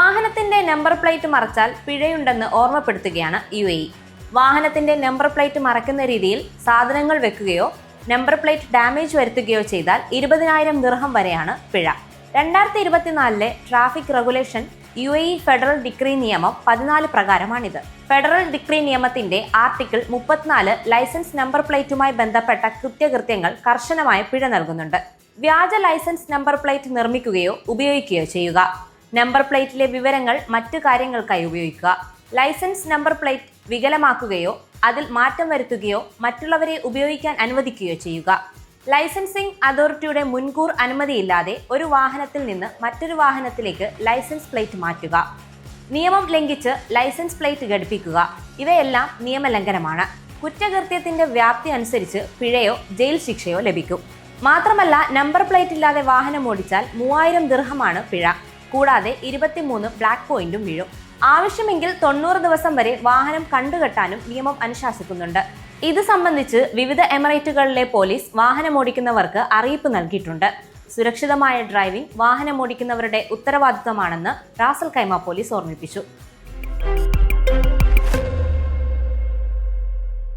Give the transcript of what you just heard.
വാഹനത്തിന്റെ number plate മറച്ചാൽ പിഴയുണ്ടെന്ന് ഓർമ്മപ്പെടുത്തുകയാണ് യു എ ഇ. വാഹനത്തിന്റെ നമ്പർ പ്ലേറ്റ് മറക്കുന്ന രീതിയിൽ സാധനങ്ങൾ വെക്കുകയോ നമ്പർ പ്ലേറ്റ് ഡാമേജ് വരുത്തുകയോ ചെയ്താൽ ഇരുപതിനായിരം ദിർഹം വരെയാണ് പിഴ. രണ്ടായിരത്തി ഇരുപത്തിനാലിലെ traffic regulation U A E federal decree നിയമം പതിനാല് പ്രകാരമാണിത്. ഫെഡറൽ ഡിക്രി നിയമത്തിന്റെ ആർട്ടിക്കിൾ മുപ്പത്തിനാല് ലൈസൻസ് നമ്പർ പ്ലേറ്റുമായി ബന്ധപ്പെട്ട കൃത്യകൃത്യങ്ങൾ കർശനമായ പിഴ നൽകുന്നുണ്ട്. വ്യാജ ലൈസൻസ് നമ്പർ പ്ലേറ്റ് നിർമ്മിക്കുകയോ ഉപയോഗിക്കുകയോ ചെയ്യുക. നമ്പർ പ്ലേറ്റിലെ വിവരങ്ങൾ മറ്റു കാര്യങ്ങൾക്കായി ഉപയോഗിക്കുക. ലൈസൻസ് നമ്പർ പ്ലേറ്റ് വികലമാക്കുകയോ അതിൽ മാറ്റം വരുത്തുകയോ മറ്റുള്ളവരെ ഉപയോഗിക്കാൻ അനുവദിക്കുകയോ ചെയ്യുക. ലൈസൻസിംഗ് അതോറിറ്റിയുടെ മുൻകൂർ അനുമതിയില്ലാതെ ഒരു വാഹനത്തിൽ നിന്ന് മറ്റൊരു വാഹനത്തിലേക്ക് ലൈസൻസ് പ്ലേറ്റ് മാറ്റുക. നിയമം ലംഘിച്ച് ലൈസൻസ് പ്ലേറ്റ് ഘടിപ്പിക്കുക. ഇവയെല്ലാം നിയമലംഘനമാണ്. കുറ്റകൃത്യത്തിന്റെ വ്യാപ്തി അനുസരിച്ച് പിഴയോ ജയിൽ ശിക്ഷയോ ലഭിക്കും. മാത്രമല്ല നമ്പർ പ്ലേറ്റ് ഇല്ലാതെ വാഹനം ഓടിച്ചാൽ മൂവായിരം ദീർഘമാണ് പിഴ. കൂടാതെ ഇരുപത്തിമൂന്ന് ബ്ലാക്ക് പോയിന്റും വീഴും. ആവശ്യമെങ്കിൽ തൊണ്ണൂറ് ദിവസം വരെ വാഹനം കണ്ടുകെട്ടാനും നിയമം അനുശാസിക്കുന്നുണ്ട്. ഇത് സംബന്ധിച്ച് വിവിധ എമിറേറ്റുകളിലെ പോലീസ് വാഹനമോടിക്കുന്നവർക്ക് അറിയിപ്പ് നൽകിയിട്ടുണ്ട്. സുരക്ഷിതമായ ഡ്രൈവിംഗ് വാഹനമോടിക്കുന്നവരുടെ ഉത്തരവാദിത്തമാണെന്ന് റാസൽ കൈമ പോലീസ് ഓർമ്മിപ്പിച്ചു.